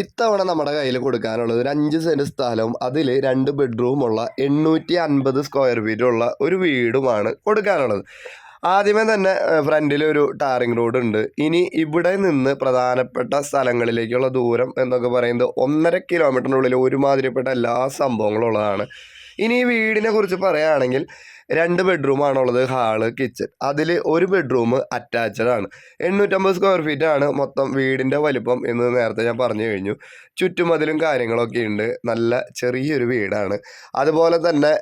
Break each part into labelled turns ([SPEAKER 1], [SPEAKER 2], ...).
[SPEAKER 1] ഇത്തവണ നമ്മുടെ കയ്യിൽ കൊടുക്കാനുള്ളത് ഒരു അഞ്ച് സെന്റ് സ്ഥലവും അതിൽ രണ്ട് ബെഡ്റൂമുള്ള എണ്ണൂറ്റി അൻപത് സ്ക്വയർ ഫീറ്റ് ഉള്ള ഒരു വീടുമാണ് കൊടുക്കാനുള്ളത്. ആദ്യമേ തന്നെ ഫ്രണ്ടിൽ ഒരു ടാറിങ് റോഡ് ഉണ്ട്. ഇനി ഇവിടെ നിന്ന് പ്രധാനപ്പെട്ട സ്ഥലങ്ങളിലേക്കുള്ള ദൂരം എന്നൊക്കെ പറയുന്നത് ഒന്നര കിലോമീറ്ററിനുള്ളിൽ ഒരുമാതിരിപ്പെട്ട എല്ലാ സംഭവങ്ങളും ഉള്ളതാണ്. ഇനി ഈ വീടിനെ കുറിച്ച് പറയുകയാണെങ്കിൽ രണ്ട് ബെഡ്റൂമാണുള്ളത് ഹാൾ കിച്ചൺ അതിൽ ഒരു ബെഡ്റൂം അറ്റാച്ച്ഡ് ആണ്. എണ്ണൂറ്റമ്പത് സ്ക്വയർ ഫീറ്റ് ആണ് മൊത്തം വീടിന്റെ വലിപ്പം എന്ന് നേരത്തെ ഞാൻ പറഞ്ഞു കഴിഞ്ഞു. ചുറ്റുമതിലും കാര്യങ്ങളൊക്കെ ഉണ്ട്. നല്ല ചെറിയൊരു വീടാണ്. അതുപോലെ തന്നെ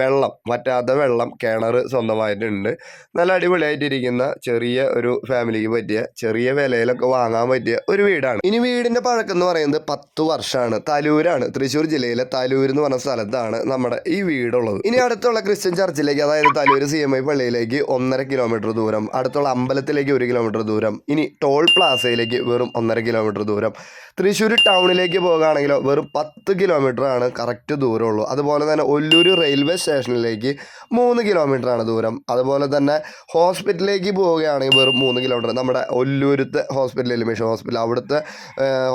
[SPEAKER 1] വെള്ളം വറ്റാത്ത വെള്ളം കിണർ സ്വന്തമായിട്ടുണ്ട്. നല്ല അടിപൊളിയായിട്ടിരിക്കുന്ന ചെറിയ ഒരു ഫാമിലിക്ക് പറ്റിയ ചെറിയ വിലയിലൊക്കെ വാങ്ങാൻ പറ്റിയ ഒരു വീടാണ്. ഇനി വീടിന്റെ പഴക്കം എന്ന് പറയുന്നത് പത്ത് വർഷമാണ്. തലൂരാണ്. തൃശ്ശൂർ ജില്ലയിലെ തലൂർ എന്ന് പറഞ്ഞ സ്ഥലത്താണ് നമ്മുടെ ഈ വീടുള്ളത്. ഇനി അടുത്തുള്ള ക്രിസ്ത്യൻ ചർച്ചിലേക്ക് അതായത് തലൂർ സി എം ഐ പള്ളിയിലേക്ക് ഒന്നര കിലോമീറ്റർ ദൂരം അടുത്തുള്ള അമ്പലത്തിലേക്ക് ഒരു കിലോമീറ്റർ ദൂരം ഇനി ടോൾ പ്ലാസയിലേക്ക് വെറും ഒന്നര കിലോമീറ്റർ ദൂരം. തൃശ്ശൂർ ടൗണിലേക്ക് പോകുകയാണെങ്കിലോ വെറും പത്ത് ആണ് കറക്റ്റ് ദൂരമുള്ളൂ. അതുപോലെ തന്നെ ഒല്ലൂർ റെയിൽവേ സ്റ്റേഷനിലേക്ക് മൂന്ന് ആണ് ദൂരം. അതുപോലെ തന്നെ ഹോസ്പിറ്റലിലേക്ക് പോവുകയാണെങ്കിൽ വെറും മൂന്ന് കിലോമീറ്റർ നമ്മുടെ ഒല്ലൂരത്തെ ഹോസ്പിറ്റൽ മിഷൻ ഹോസ്പിറ്റൽ അവിടുത്തെ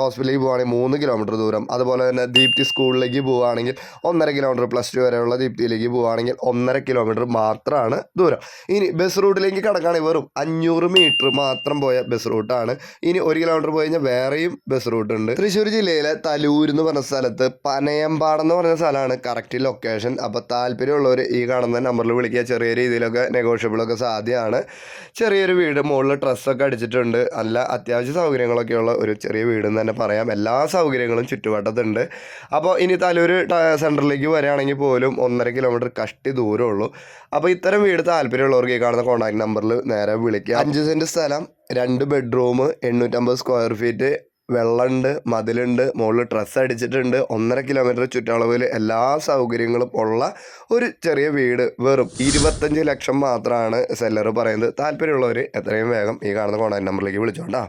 [SPEAKER 1] ഹോസ്പിറ്റലിലേക്ക് പോവുകയാണെങ്കിൽ മൂന്ന് കിലോമീറ്റർ ദൂരം. അതുപോലെ തന്നെ ദീപ്തി സ്കൂളിലേക്ക് പോവുകയാണെങ്കിൽ ഒന്നര കിലോമീറ്റർ പ്ലസ് ടു വരെയുള്ള ദീപ്തിയിലേക്ക് പോവുകയാണെങ്കിൽ ഒന്നര കിലോമീറ്റർ മാത്രമാണ് ദൂരം. ഇനി ബസ് റൂട്ടിലേക്ക് കടക്കുകയാണെങ്കിൽ വെറും അഞ്ഞൂറ് മീറ്റർ മാത്രം പോയ ബസ് റൂട്ടാണ് ഇനി ഒരു കിലോമീറ്റർ പോയി കഴിഞ്ഞാൽ വേറെയും ബസ് റൂട്ട് ഉണ്ട്. തൃശ്ശൂർ ജില്ലയിലെ തലൂർ എന്ന് പറഞ്ഞ സ്ഥലത്ത് പനയമ്പാടം എന്ന് പറഞ്ഞ സ്ഥലമാണ് കറക്റ്റ് ലൊക്കേഷൻ അപ്പോൾ താല്പര്യമുള്ളവർ ഈ കാണുന്ന നമ്പറിൽ വിളിക്കുക. ചെറിയ രീതിയിലൊക്കെ നെഗോഷ്യബിളൊക്കെ സാധ്യമാണ്. ചെറിയൊരു വീട് മുകളിൽ ഡ്രസ്സൊക്കെ അടിച്ചിട്ടുണ്ട്. നല്ല അത്യാവശ്യ സൗകര്യങ്ങളൊക്കെയുള്ള ഒരു ചെറിയ വീട് എന്ന് തന്നെ പറയാം. എല്ലാ സൗകര്യങ്ങളും ചുറ്റുവട്ടത്തുണ്ട്. അപ്പോൾ ഇനി തലൂർ സെന്ററിലേക്ക് വരികയാണെങ്കിൽ പോലും ഒന്നര കിലോമീറ്റർ കഷ്ടി ദൂരമുള്ളൂ. അപ്പോൾ ഇത്തരം വീട് താല്പര്യമുള്ളവർക്ക് ഈ കാണുന്ന കോൺടാക്ട് നമ്പറിൽ നേരെ വിളിക്കുക അഞ്ച് സെന്റ് സ്ഥലം രണ്ട് ബെഡ്റൂം എണ്ണൂറ്റമ്പത് സ്ക്വയർ ഫീറ്റ് വെള്ളമുണ്ട് മതിലുണ്ട് മുകളിൽ ഡ്രസ്സ് അടിച്ചിട്ടുണ്ട് ഒന്നര കിലോമീറ്റർ ചുറ്റളവിൽ എല്ലാ സൗകര്യങ്ങളും ഉള്ള ഒരു ചെറിയ വീട് വെറും ഇരുപത്തഞ്ച് ലക്ഷം മാത്രമാണ് സെല്ലർ പറയുന്നത്. താല്പര്യമുള്ളവർ എത്രയും വേഗം ഈ കാണുന്ന കോൺടാക്ട് നമ്പറിലേക്ക് വിളിച്ചോണ്ടാ.